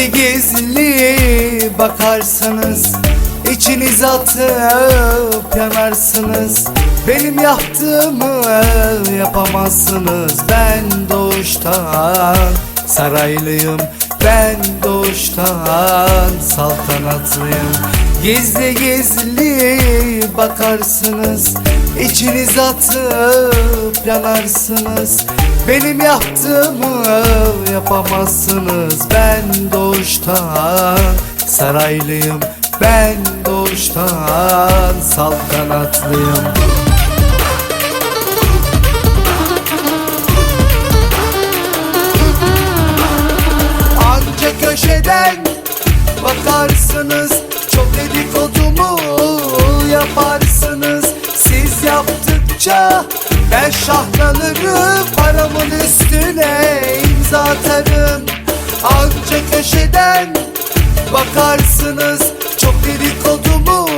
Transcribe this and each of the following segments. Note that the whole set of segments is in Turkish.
Gizli gizli bakarsınız İçiniz atıp yanarsınız. Benim yaptığımı yapamazsınız. Ben doğuştan saraylıyım Ben doğuştan saltanatlıyım. Gizli gizli bakarsınız. İçiniz atıp yanarsınız. Benim yaptığımı yapamazsınız. Ben doğuştan saraylıyım. Ben doğuştan saltanatlıyım köşeden bakarsınız. Çok dedikodumu yaparsınız. Siz yaptıkça ben şahlanırım. Paramın üstüne imza atarım. Anca köşeden bakarsınız. Çok dedikodumu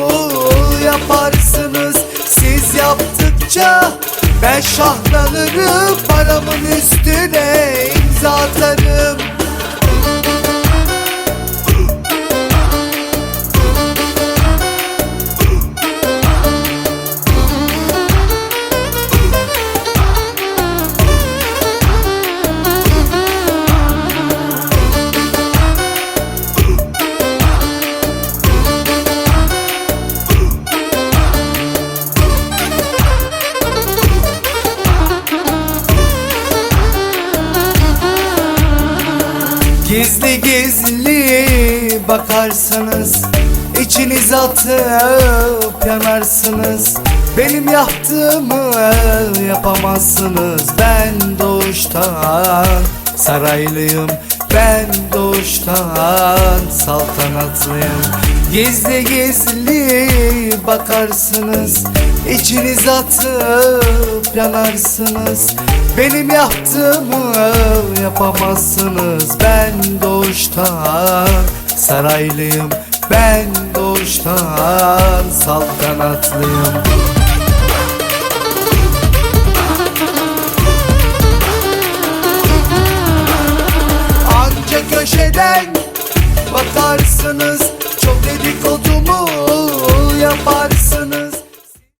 yaparsınız. Siz yaptıkça ben şahlanırım. Paramın üstüne imza atarım Gizli gizli bakarsınız İçiniz atıp yanarsınız. Benim yaptığımı yapamazsınız. Ben doğuştan saraylıyım Ben doğuştan saltanatlıyım Gizli gizli bakarsınız İçiniz atıp yanarsınız. Benim yaptığımı yapamazsınız. Ben doğuştan saraylıyım. Ben doğuştan saltanatlıyım Anca köşeden bakarsınız